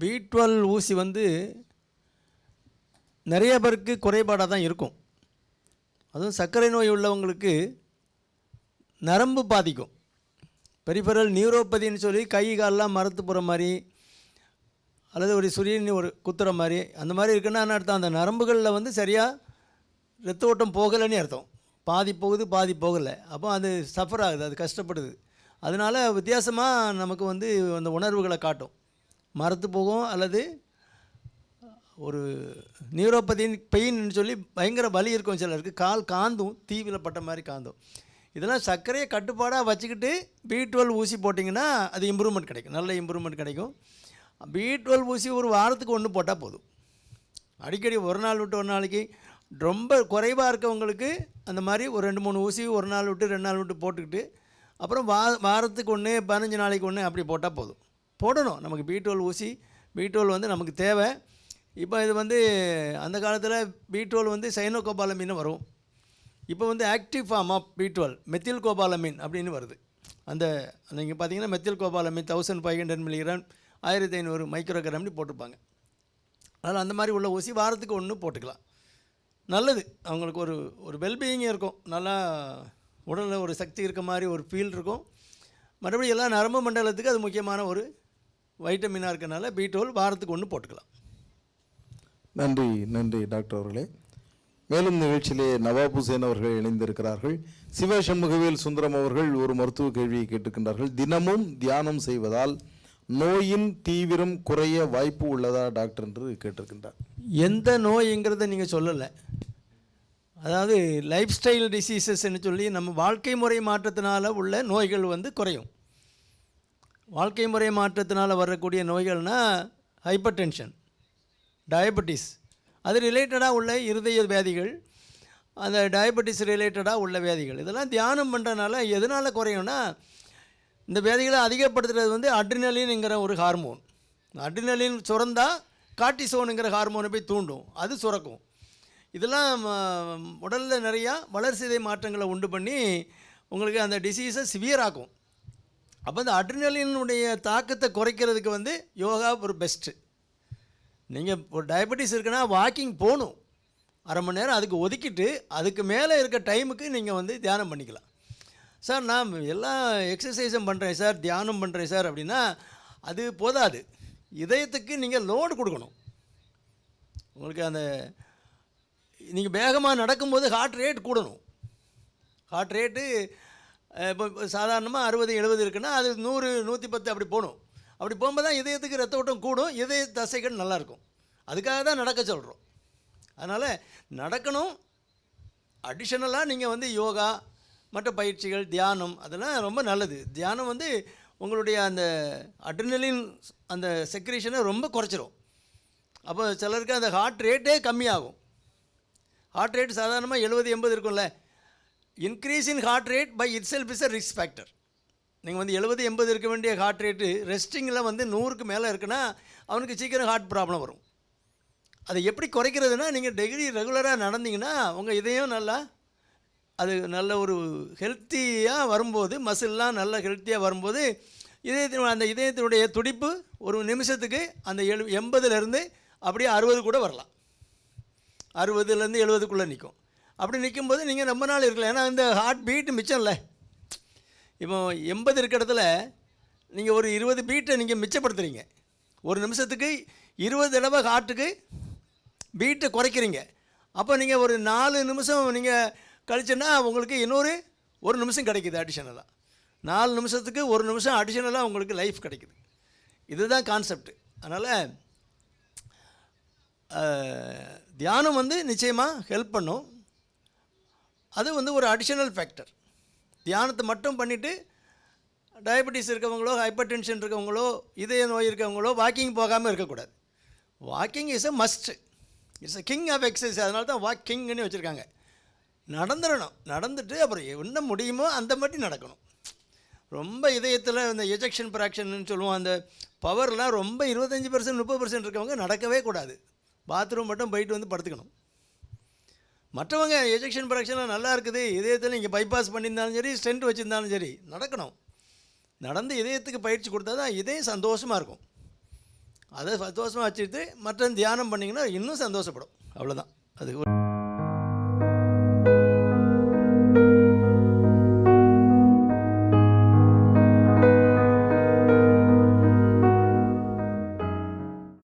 B twelve ஊசி வந்து நிறைய பேருக்கு குறைபாடாக தான் இருக்கும். அதுவும் சர்க்கரை நோய் உள்ளவங்களுக்கு நரம்பு பாதிக்கும். பெரிஃபரல் நியூரோபதின்னு சொல்லி கை காலெலாம் மரத்து போகிற மாதிரி அல்லது ஒரு சுரியன் ஒரு குத்துற மாதிரி அந்த மாதிரி இருக்குன்னா என்ன அர்த்தம்? அந்த நரம்புகளில் வந்து சரியாக ரத்த ஓட்டம் போகலைன்னு அர்த்தம். பாதி போகுது பாதி போகலை. அப்போ அது சஃபர் ஆகுது அது கஷ்டப்படுது. அதனால் வித்தியாசமாக நமக்கு வந்து அந்த உணர்வுகளை காட்டும். மரத்து போகும் அல்லது ஒரு நியூரோபதியின் பெயின்னு சொல்லி பயங்கர வலி இருக்கும் சிலருக்கு. கால் காந்தும் தீவில் பட்ட மாதிரி காந்தும். இதெல்லாம் சர்க்கரையை கட்டுப்பாடாக வச்சுக்கிட்டு பி டுவெல் ஊசி போட்டிங்கன்னா அது இம்ப்ரூவ்மெண்ட் கிடைக்கும். நல்ல இம்ப்ரூவ்மெண்ட் கிடைக்கும். பி டுவெல் ஊசி ஒரு வாரத்துக்கு ஒன்று போட்டால் போதும். அடிக்கடி ஒரு நாள் விட்டு ஒரு நாளைக்கு ரொம்ப குறைவாக இருக்கவங்களுக்கு அந்த மாதிரி ஒரு ரெண்டு மூணு ஊசி ஒரு நாள் விட்டு ரெண்டு நாள் விட்டு போட்டுக்கிட்டு அப்புறம் வா வாரத்துக்கு ஒன்று பதினஞ்சு நாளைக்கு ஒன்று அப்படி போட்டால் போதும். போடணும். நமக்கு பி டுவெல் ஊசி பி டுவெல் வந்து நமக்கு தேவை. இப்போ இது வந்து அந்த காலத்தில் பி டுவெல் வந்து சைனோகோபாலமின்னு வரும். இப்போ வந்து active form of B twelve methyl cobalamin அப்படின்னு வருது. அந்த நீங்கள் பார்த்தீங்கன்னா methyl cobalamin thousand five hundred milligram ஆயிரத்தி ஐநூறு மைக்ரோகிராம்னு போட்டிருப்பாங்க. அதனால் அந்த மாதிரி உள்ள ஊசி வாரத்துக்கு ஒன்று போட்டுக்கலாம். நல்லது. அவங்களுக்கு ஒரு ஒரு வெல்பீயிங் இருக்கும். நல்லா உடலில் ஒரு சக்தி இருக்க மாதிரி ஒரு ஃபீல் இருக்கும். மறுபடியும் எல்லா நரம்பு மண்டலத்துக்கு அது முக்கியமான ஒரு வைட்டமினாக இருக்கனால பி டுவெல் வாரத்துக்கு ஒன்று போட்டுக்கலாம். நன்றி நன்றி டாக்டர் அவர்களே. மேலும் நிகழ்ச்சியிலே நவாப் ஹுசேன் அவர்கள் இணைந்திருக்கிறார்கள். சிவ சண்முகவேல் சுந்தரம் அவர்கள் ஒரு மருத்துவ கேள்வியை கேட்டிருக்கின்றார்கள். தினமும் தியானம் செய்வதால் நோயின் தீவிரம் குறைய வாய்ப்பு உள்ளதா டாக்டர் என்று கேட்டிருக்கின்றார். எந்த நோய்ங்கிறத நீங்கள் சொல்லலை. அதாவது லைஃப் ஸ்டைல் டிசீசஸ்ன்னு சொல்லி நம்ம வாழ்க்கை முறை மாற்றத்தினால உள்ள நோய்கள் வந்து குறையும். வாழ்க்கை முறை மாற்றத்தினால் வரக்கூடிய நோய்கள்னால் ஹைப்பர் டென்ஷன் டயபெட்டிஸ் அது ரிலேட்டடாக உள்ள இருதய வியாதிகள் அந்த டயபெட்டிஸ் ரிலேட்டடாக உள்ள வியாதிகள். இதெல்லாம் தியானம் பண்ணுறதுனால எதனால் குறையும்னா இந்த வியாதிகளை அதிகப்படுத்துறது வந்து அட்ரினலின்ங்கிற ஒரு ஹார்மோன் அட்ரினலின் சுரந்தால் காட்டிசோனுங்கிற ஹார்மோனை போய் தூண்டும். அது சுரக்கும். இதெல்லாம் உடலில் நிறையா வளர்சிதை மாற்றங்களை உண்டு பண்ணி உங்களுக்கு அந்த டிசீஸை சிவியர் ஆக்கும். அப்போ இந்த அட்ரினலினுடைய தாக்கத்தை குறைக்கிறதுக்கு வந்து யோகா ஒரு பெஸ்ட்டு நீங்கள் ஒரு டயபெட்டிஸ் இருக்குன்னா வாக்கிங் போகணும். அரை மணி நேரம் அதுக்கு ஒதுக்கிட்டு அதுக்கு மேலே இருக்க டைமுக்கு நீங்கள் வந்து தியானம் பண்ணிக்கலாம். சார் நான் எல்லா எக்ஸசைஸும் பண்ணுறேன் சார் தியானம் பண்ணுறேன் சார் அப்படின்னா அது போதாது. இதயத்துக்கு நீங்கள் லோடு கொடுக்கணும். உங்களுக்கு அந்த நீங்கள் வேகமாக நடக்கும்போது ஹார்ட் ரேட் கூடணும். ஹார்ட் ரேட்டு இப்போ சாதாரணமாக அறுபது எழுபது இருக்குன்னா அது நூறு நூற்றி பத்து அப்படி போகணும் அப்படி போகும்போது தான் இதயத்துக்கு ரத்த ஓட்டம் கூடும் இதய தசைகள் நல்லாயிருக்கும். அதுக்காக தான் நடக்க சொல்கிறோம் அதனால் நடக்கணும். அடிஷனலாக நீங்கள் வந்து யோகா மற்ற பயிற்சிகள் தியானம் அதெல்லாம் ரொம்ப நல்லது. தியானம் வந்து உங்களுடைய அந்த அட்ரினலின் அந்த செக்ரேஷனை ரொம்ப குறைச்சிரும். அப்போ சிலருக்கு அந்த ஹார்ட் ரேட்டே கம்மியாகும். ஹார்ட் ரேட் சாதாரணமாக எழுபது எண்பது இருக்கும்ல. Increase in heart rate by itself is a risk factor நீங்கள் வந்து எழுபது எண்பது இருக்க வேண்டிய ஹார்ட் ரேட்டு ரெஸ்டிங்கில் வந்து நூறுக்கு மேலே இருக்குன்னா அவனுக்கு சீக்கிரம் ஹார்ட் ப்ராப்ளம் வரும். அதை எப்படி குறைக்கிறதுனா நீங்கள் டெய்லி ரெகுலராக நடந்தீங்கன்னா உங்கள் இதயம் நல்லா அது நல்ல ஒரு ஹெல்த்தியாக வரும்போது மசில்லாம் நல்ல ஹெல்த்தியாக வரும்போது இதயத்தின் அந்த இதயத்தினுடைய துடிப்பு ஒரு நிமிஷத்துக்கு அந்த எழு எண்பதுலேருந்து அப்படியே அறுபது கூட வரலாம். அறுபதுலேருந்து எழுபதுக்குள்ளே நிற்கும் அப்படி நிற்கும்போது நீங்கள் ரொம்ப நாள் இருக்கலாம். ஏன்னா இந்த ஹார்ட் பீட்டு மிச்சம் இல்லை இப்போ எண்பது இருக்க இடத்துல நீங்கள் ஒரு இருபது பீட்டை நீங்கள் மிச்சப்படுத்துறீங்க. ஒரு நிமிஷத்துக்கு இருபது தடவை ஹார்ட்டுக்கு பீட்டை குறைக்கிறீங்க. அப்போ நீங்கள் ஒரு நாலு நிமிஷம் நீங்கள் கழிச்சுன்னா உங்களுக்கு இன்னொரு ஒரு நிமிஷம் கிடைக்குது அடிஷனலாக நாலு நிமிஷத்துக்கு ஒரு நிமிஷம் அடிஷனலாக உங்களுக்கு லைஃப் கிடைக்குது. இதுதான் கான்செப்ட் அதனால் தியானம் வந்து நிச்சயமாக ஹெல்ப் பண்ணும். அது வந்து ஒரு அடிஷனல் ஃபேக்டர் தியானத்தை மட்டும் பண்ணிவிட்டு டயபெட்டிஸ் இருக்கவங்களோ ஹைப்பர் டென்ஷன் இருக்கவங்களோ இதய நோய் இருக்கவங்களோ வாக்கிங் போகாமல் இருக்கக்கூடாது. Walking is a must it's a king of exercise அதனால தான் வாக்கிங்னு வச்சுருக்காங்க. நடந்துடணும். நடந்துட்டு அப்புறம் என்ன முடியுமோ அந்த மாதிரி நடக்கணும். ரொம்ப இதயத்தில் இந்த எஜெக்ஷன் ப்ராக்ஷன் சொல்லுவோம். அந்த பவர்லாம் ரொம்ப இருபத்தஞ்சி பர்சன்ட் முப்பது பர்சன்ட் இருக்கவங்க நடக்கவே கூடாது. பாத்ரூம் மட்டும் போயிட்டு வந்து படுத்துக்கணும். மற்றவங்க எஜெக்ஷன் ப்ரொடக்ஷன்லாம் நல்லா இருக்குது இதயத்தில் நீங்கள் பைபாஸ் பண்ணியிருந்தாலும் சரி ஸ்டென்ட் வச்சுருந்தாலும் சரி நடக்கணும். நடந்து இதயத்துக்கு பயிற்சி கொடுத்தா தான் இதயம் சந்தோஷமாக இருக்கும். அதை சந்தோஷமாக வச்சுட்டு மற்ற தியானம் பண்ணிங்கன்னா இன்னும் சந்தோஷப்படும். அவ்வளோதான் அது